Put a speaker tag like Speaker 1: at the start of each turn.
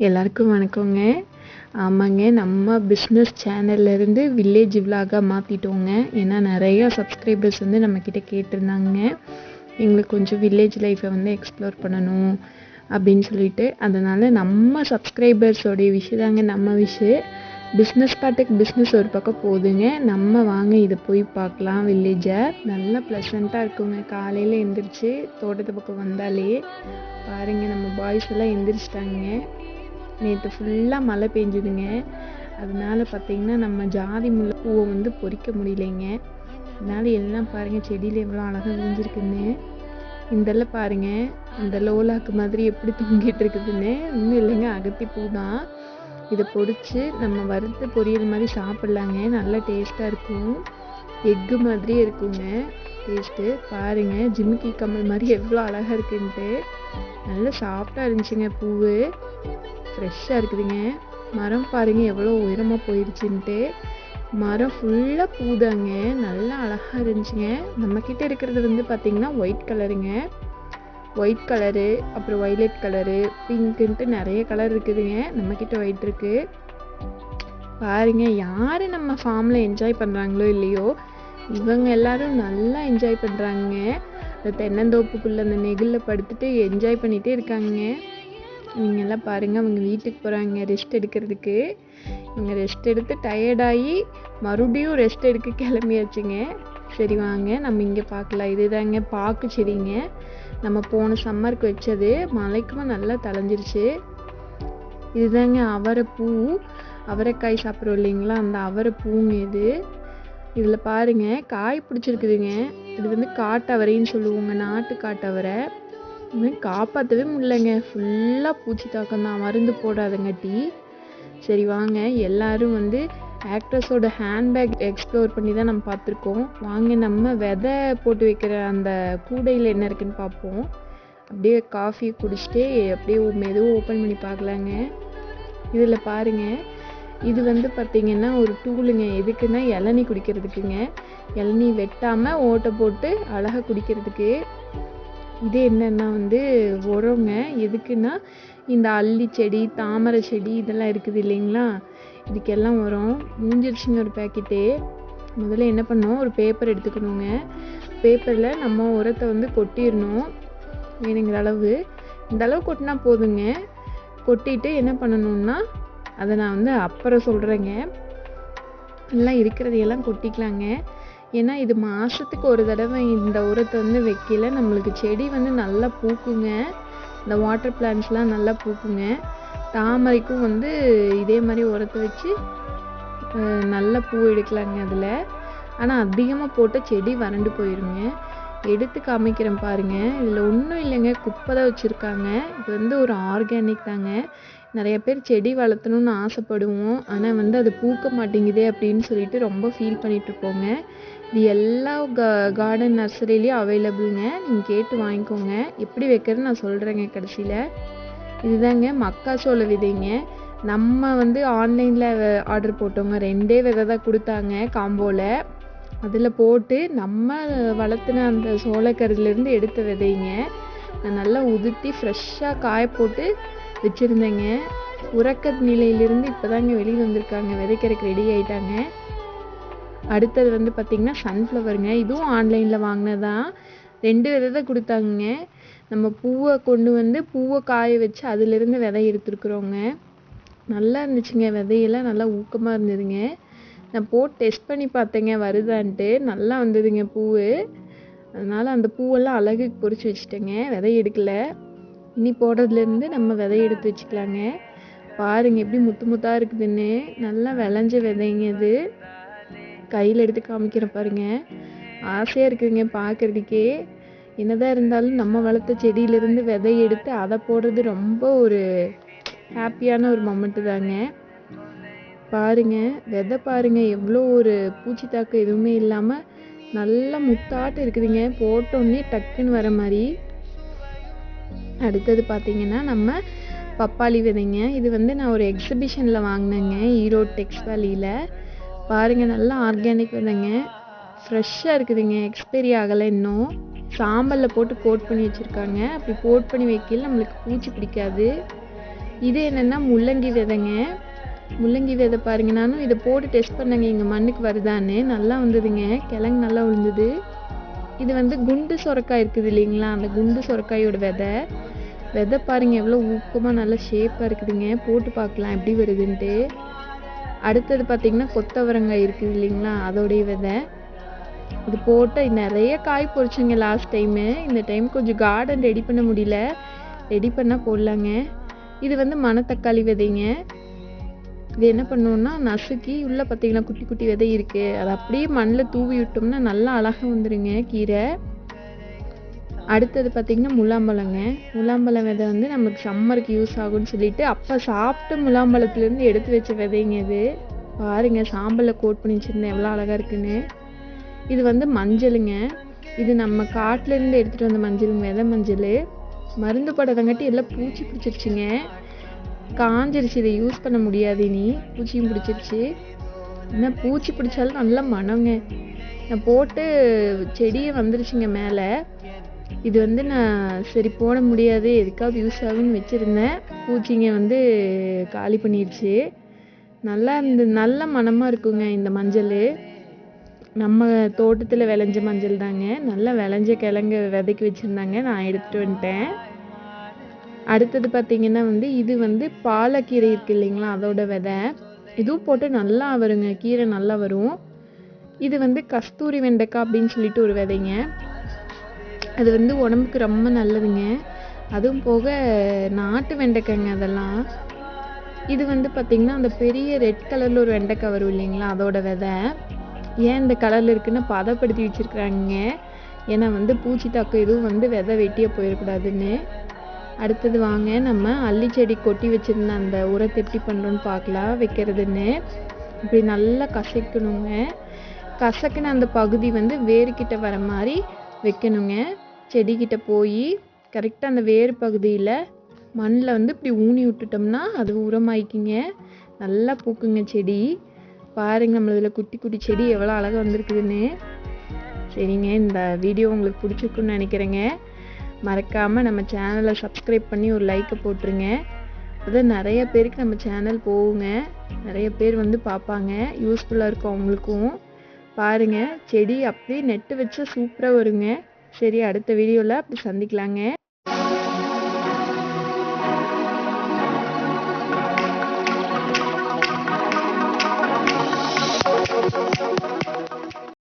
Speaker 1: எல்லாருக்கும் வணக்கங்க. ஆமாங்க நம்ம பிஸ்னஸ் சேனல்லேருந்து வில்லேஜ் விலாகாக மாற்றிட்டோங்க ஏன்னா நிறையா சப்ஸ்கிரைபர்ஸ் வந்து நம்மக்கிட்ட கேட்டிருந்தாங்க. எங்களுக்கு கொஞ்சம் வில்லேஜ் லைஃப்பை வந்து எக்ஸ்ப்ளோர் பண்ணணும் அப்படின்னு சொல்லிட்டு. அதனால் நம்ம சப்ஸ்கிரைபர்ஸோடைய விஷயம் தாங்க நம்ம விஷயம் பிஸ்னஸ் பாட்டுக்கு பிஸ்னஸ் ஒரு பக்கம் போகுதுங்க. நம்ம வாங்க இதை போய் பார்க்கலாம் வில்லேஜை நல்லா ப்ளசண்ட்டாக இருக்குங்க. காலையில் எந்திரிச்சு தோட்டத்து பக்கம் வந்தாலே பாருங்கள் நம்ம பாய்ஸ் எல்லாம் எந்திரிச்சிட்டாங்க. நேற்று ஃபுல்லாக மழை பெஞ்சுதுங்க. அதனால் பார்த்தீங்கன்னா நம்ம ஜாதி முல்லை பூவை வந்து பொறிக்க முடியலைங்க. அதனால் எல்லாம் பாருங்கள் செடியில் எவ்வளோ அழகாக விரிஞ்சிருக்குன்னு. இதெல்லாம் பாருங்கள் இந்த லோலாக்கு மாதிரி எப்படி தொங்கிட்டு இருக்குதுன்னு. இன்னும் இல்லைங்க அகத்தி பூ தான். இதை பொரிச்சு நம்ம வறுத்து பொரியல் மாதிரி சாப்பிட்லாங்க. நல்லா டேஸ்ட்டாக இருக்கும். எக்கு மாதிரியே இருக்குங்க டேஸ்ட்டு பாருங்க ஜிமிக்கி கம்மல் மாதிரி எவ்வளோ அழகாக இருக்குன்ட்டு. நல்லா சாஃப்டாக இருந்துச்சுங்க பூவு. ஃப்ரெஷ்ஷாக இருக்குதுங்க. மரம் பாருங்க எவ்வளோ உயரமாக போயிடுச்சுன்ட்டு மரம் ஃபுல்லாக பூதாங்க. நல்லா அழகாக இருந்துச்சுங்க. நம்மக்கிட்ட இருக்கிறது வந்து பார்த்திங்கன்னா ஒயிட் கலருங்க ஒயிட் கலரு அப்புறம் வைலட் கலரு பிங்க்குன்ட்டு நிறைய கலர் இருக்குதுங்க. நம்மக்கிட்ட ஒயிட் இருக்குது பாருங்க யார் நம்ம ஃபார்மில் என்ஜாய் பண்ணுறாங்களோ இல்லையோ இவங்க எல்லாரும் நல்லா என்ஜாய் பண்ணுறாங்க அந்த தென்னந்தோப்புக்குள்ளே அந்த நெகிழில் படுத்துட்டு என்ஜாய் பண்ணிகிட்டே இருக்காங்க இவங்க எல்லாம் பாருங்கள் அவங்க வீட்டுக்கு போகிறாங்க ரெஸ்ட் எடுக்கிறதுக்கு. இவங்க ரெஸ்ட் எடுத்து டயர்டாகி மறுபடியும் ரெஸ்ட் எடுக்க கிளம்பியாச்சுங்க. சரி வாங்க நம்ம இங்கே பார்க்கலாம். இதுதாங்க பாக்கு செடிங்க. நம்ம போன சம்மருக்கு வச்சது மலைக்குமா நல்லா தலைஞ்சிருச்சு இதுதாங்க அவரை பூ அவரைக்காய் சாப்பிட்றோம் இல்லைங்களா? அந்த அவரை பூங்க இது. இதில் பாருங்க காய் பிடிச்சிருக்குதுங்க. இது வந்து காட்டவரைன்னு சொல்லுவோங்க நாட்டு காட்டவரை. காப்பாற்றவே முடியலைங்க. ஃபுல்லாக பூச்சி தாக்கம் தான். மருந்து போடாதங்காட்டி சரி வாங்க. எல்லாரும் வந்து ஆக்ட்ரஸோட ஹேண்ட்பேக் எக்ஸ்ப்ளோர் பண்ணி தான் நம்ம பார்த்துருக்கோம். வாங்க நம்ம விதை போட்டு வைக்கிற அந்த கூடையில் என்ன இருக்குன்னு பார்ப்போம். அப்படியே காஃபி குடிச்சிட்டு அப்படியே மெதுவாக ஓப்பன் பண்ணி பார்க்கலாங்க. இதில் பாருங்கள் இது வந்து பார்த்திங்கன்னா ஒரு டூலுங்க. எதுக்குன்னா இளநி குடிக்கிறதுக்குங்க. இளநி வெட்டாமல் ஓட்டை போட்டு அழகாக குடிக்கிறதுக்கு. இது என்னென்னா வந்து உரங்க. எதுக்குன்னா இந்த அல்லி செடி தாமரை செடி இதெல்லாம் இருக்குது இல்லைங்களா? இதுக்கெல்லாம் உரம். முடிஞ்சிருச்சுங்க ஒரு பேக்கெட்டு முதல்ல என்ன பண்ணோம்? ஒரு பேப்பர் எடுத்துக்கணுங்க. பேப்பரில் நம்ம உரத்தை வந்து கொட்டிடணும். வேணுங்கிற அளவு. இந்த அளவு கொட்டினா போதுங்க. கொட்டிட்டு என்ன பண்ணணும்னா அதை நான் வந்து அப்புறம் சொல்கிறேங்க எல்லாம் இருக்கிறதையெல்லாம் கொட்டிக்கலாங்க. ஏன்னா இது மாதத்துக்கு ஒரு தடவை இந்த உரத்தை வந்து வைக்கல. நம்மளுக்கு செடி வந்து நல்லா பூக்குங்க. இந்த வாட்டர் பிளான்ட்ஸ்லாம் நல்லா பூக்குங்க. தாமரைக்கும் வந்து இதே மாதிரி உரத்தை வச்சு நல்ல பூ எடுக்கலாங்க அதில். ஆனால் அதிகமாக போட்டால் செடி வறண்டு போயிருங்க. எடுத்து காமிக்கிறேன் பாருங்கள் இதில் ஒன்றும் இல்லைங்க. குப்பை தான் வச்சுருக்காங்க. இது வந்து ஒரு ஆர்கானிக் தாங்க. நிறைய பேர் செடி வளர்த்தணும்னு ஆசைப்படுவோம். ஆனால் வந்து அது பூக்க மாட்டேங்குதே அப்படின்னு சொல்லிட்டு ரொம்ப ஃபீல் பண்ணிகிட்ருப்போங்க இது எல்லா கா கார்டன் நர்சரிலையும் அவைலபிளுங்க நீங்கள் கேட்டு வாங்கிக்கோங்க. எப்படி வைக்கிறதுன்னு நான் சொல்கிறேங்க கடைசியில். இதுதாங்க மக்காசோள விதைங்க. நம்ம வந்து ஆன்லைனில் ஆர்டர் போட்டோங்க ரெண்டே விதை தான் கொடுத்தாங்க காம்போவில் அதில் போட்டு நம்ம வளர்த்துன அந்த சோளக்கருதுலேருந்து எடுத்த விதைங்க. நான் நல்லா உதுத்தி ஃப்ரெஷ்ஷாக காய போட்டு வச்சுருந்தேங்க. உறக்க நிலையிலிருந்து இப்போ தாங்க வெளியே வந்திருக்காங்க. விதைக்கிறதுக்கு ரெடி ஆகிட்டாங்க அடுத்தது வந்து பார்த்திங்கன்னா சன்ஃப்ளவருங்க இதுவும் ஆன்லைனில் வாங்கினதான் ரெண்டு விதை தான் கொடுத்தாங்க நம்ம பூவை கொண்டு வந்து பூவை காய வச்சு அதிலிருந்து விதை எடுத்துருக்குறோங்க. நல்லா இருந்துச்சுங்க. விதையெல்லாம் நல்லா ஊக்கமாக இருந்ததுங்க. நான் போட்டு டெஸ்ட் பண்ணி பார்த்தேங்க. வருதான்ட்டு. நல்லா வந்ததுங்க பூவு. அதனால் அந்த பூவெல்லாம் அழகுக்கு பொறிச்சு வச்சுட்டேங்க. விதை எடுக்கலை. இனி போடுறதுலேருந்து நம்ம விதை எடுத்து வச்சுக்கலாங்க. பாருங்க எப்படி முத்து முத்தாக இருக்குதுன்னு. நல்லா விளைஞ்ச விதைங்க இது. கையில் எடுத்து காமிக்கிறேன் பாருங்க. ஆசையாக இருக்குதுங்க பார்க்குறதுக்கே என்னதான் இருந்தாலும் நம்ம வளர்த்த செடியிலேருந்து விதை எடுத்து அதை போடுறது ரொம்ப ஒரு ஹாப்பியான ஒரு மொமெண்ட்டு தாங்க. பாருங்க விதை பாருங்க எவ்வளோ ஒரு பூச்சி தாக்கம் எதுவுமே இல்லாமல் நல்லா முத்தாட்டு இருக்குதுங்க. போட்டோன்னே டக்குன்னு வர மாதிரி. அடுத்தது பார்த்தீங்கன்னா நம்ம பப்பாளி விதைங்க. இது வந்து நான் ஒரு எக்ஸிபிஷனில் வாங்கினேங்க ஈரோடு டெக்ஸ்டாலியில் பாருங்கள் நல்லா ஆர்கானிக் வந்துங்க ஃப்ரெஷ்ஷாக இருக்குதுங்க. எக்ஸ்பைரி ஆகலை இன்னும். சாம்பலில் போட்டு கோட் பண்ணி வச்சுருக்காங்க. அப்படி கோட் பண்ணி வைக்கல நம்மளுக்கு பூச்சி பிடிக்காது. இது என்னென்னா முள்ளங்கி விதைங்க. முள்ளங்கி விதை பாருங்க நானும் இதை போட்டு டெஸ்ட் பண்ணேங்க. எங்கள் மண்ணுக்கு வருதான்னு. நல்லா வந்ததுங்க. கிழங்கு நல்லா விழுந்தது இது வந்து குண்டு சுரக்காய் இருக்குது இல்லைங்களா? அந்த குண்டு சுரக்காயோட விதை. விதை பாருங்க எவ்வளோ ஊக்கமாக நல்லா ஷேப்பாக இருக்குதுங்க. போட்டு பார்க்கலாம் எப்படி வருதுன்ட்டு. அடுத்தது பார்த்தீங்கன்னா கொத்தவரங்காய் இருக்குது இல்லைங்களா? அதோடைய விதை. இது போட்டு நிறைய காய் பொறிச்சுங்க லாஸ்ட் டைமு இந்த டைம் கொஞ்சம் கார்டன் ரெடி பண்ண முடியல. ரெடி பண்ணால் போடலாங்க. இது வந்து மணத்தக்காளி விதைங்க. இது என்ன பண்ணுவோம்னா நசுக்கி உள்ளே பார்த்தீங்கன்னா குட்டி குட்டி விதை இருக்குது அதை அப்படியே மண்ணில் தூவி விட்டோம்னா நல்லா அழகாக வந்துடுங்க கீரை. அடுத்தது பார்த்திங்கன்னா முலாம்பழங்க. முலாம்பழம் விதை வந்து நமக்கு சம்மருக்கு யூஸ் ஆகும்னு சொல்லிட்டு அப்போ சாப்பிட்ட முலாம்பழத்துலேருந்து எடுத்து வச்ச விதைங்க இது. பாருங்க சாம்பலில் கோட் பண்ணி வச்சுருந்தேன். எவ்வளோ அழகாக இருக்குன்னு. இது வந்து மஞ்சளுங்க. இது நம்ம காட்டிலேருந்து எடுத்துகிட்டு வந்த மஞ்சளுங்க விதை மஞ்சள். மருந்து படாதங்காட்டி எல்லாம் பூச்சி பிடிச்சிருச்சுங்க. காஞ்சிருச்சு இதை யூஸ் பண்ண முடியாது இனி. பூச்சியும் பிடிச்சிருச்சு. என்ன பூச்சி பிடிச்சாலும் நல்ல மனங்க நான் போட்டு செடியே வந்துருச்சுங்க மேலே. இது வந்து நான் சரி போட முடியாது. எதுக்காவது யூஸ் ஆகும்னு வச்சுருந்தேன். பூச்சிங்க வந்து காலி பண்ணிடுச்சு நல்லா இந்த நல்ல மனமாக இருக்குங்க இந்த மஞ்சள். நம்ம தோட்டத்தில் விளைஞ்ச மஞ்சள் தாங்க. நல்லா விளைஞ்ச கிழங்கு விதைக்கு வச்சுருந்தாங்க. நான் எடுத்துகிட்டு வந்துட்டேன். அடுத்தது பார்த்திங்கன்னா வந்து இது வந்து பாலக்கீரை இருக்குது இல்லைங்களா? அதோட விதை. இதுவும் போட்டு நல்லா வருங்க. கீரை நல்லா வரும். இது வந்து கஸ்தூரி வெண்டைக்காய் அப்படின்னு சொல்லிட்டு ஒரு விதைங்க. அது வந்து உடம்புக்கு ரொம்ப நல்லதுங்க. அதுவும் போக நாட்டு வெண்டைக்காய்ங்க அதெல்லாம். இது வந்து பார்த்திங்கன்னா அந்த பெரிய ரெட் கலரில் ஒரு வெண்டைக்காய் வரும் இல்லைங்களா? அதோட விதை. ஏன் இந்த கலரில் இருக்குன்னு பதப்படுத்தி வச்சுருக்குறாங்க. ஏன்னா வந்து பூச்சி தாக்கம் எதுவும் வந்து விதை வெட்டியே போயிடக்கூடாதுன்னு. அடுத்தது வாங்க நம்ம அல்லி செடி கொட்டி வச்சுருந்த அந்த உரத்தை எப்படி பண்ணுறோன்னு பார்க்கலாம் வைக்கிறதுன்னு. இப்படி நல்லா கசக்கணுங்க. கசக்கின அந்த பகுதி வந்து வேர்கிட்ட வர மாதிரி வைக்கணுங்க. செடிக்கிட்ட போய் கரெக்டாக அந்த வேர் பகுதியில் மண்ணில் வந்து இப்படி ஊனி விட்டுட்டோம்னா அது உரமாயிக்குங்க. நல்லா பூக்குங்க செடி. பாருங்க இதில் குட்டி குட்டி செடி எவ்வளோ அழகாக வந்திருக்குதுன்னு. சரிங்க இந்த வீடியோ உங்களுக்கு பிடிச்சிருக்குன்னு நினைக்கிறேங்க. மறக்காமல் நம்ம சேனலை சப்ஸ்கிரைப் பண்ணி ஒரு லைக்கை போட்டுருங்க. அதான் நிறைய பேருக்கு நம்ம சேனல் போகுங்க. நிறைய பேர் வந்து பார்ப்பாங்க. யூஸ்ஃபுல்லாக இருக்கும் அவங்களுக்கும். பாருங்கள் செடி அப்படியே நெட்டு வச்சா சூப்பராக வருங்க. சரி அடுத்த வீடியோவில் அப்படி சந்திக்கலாங்க.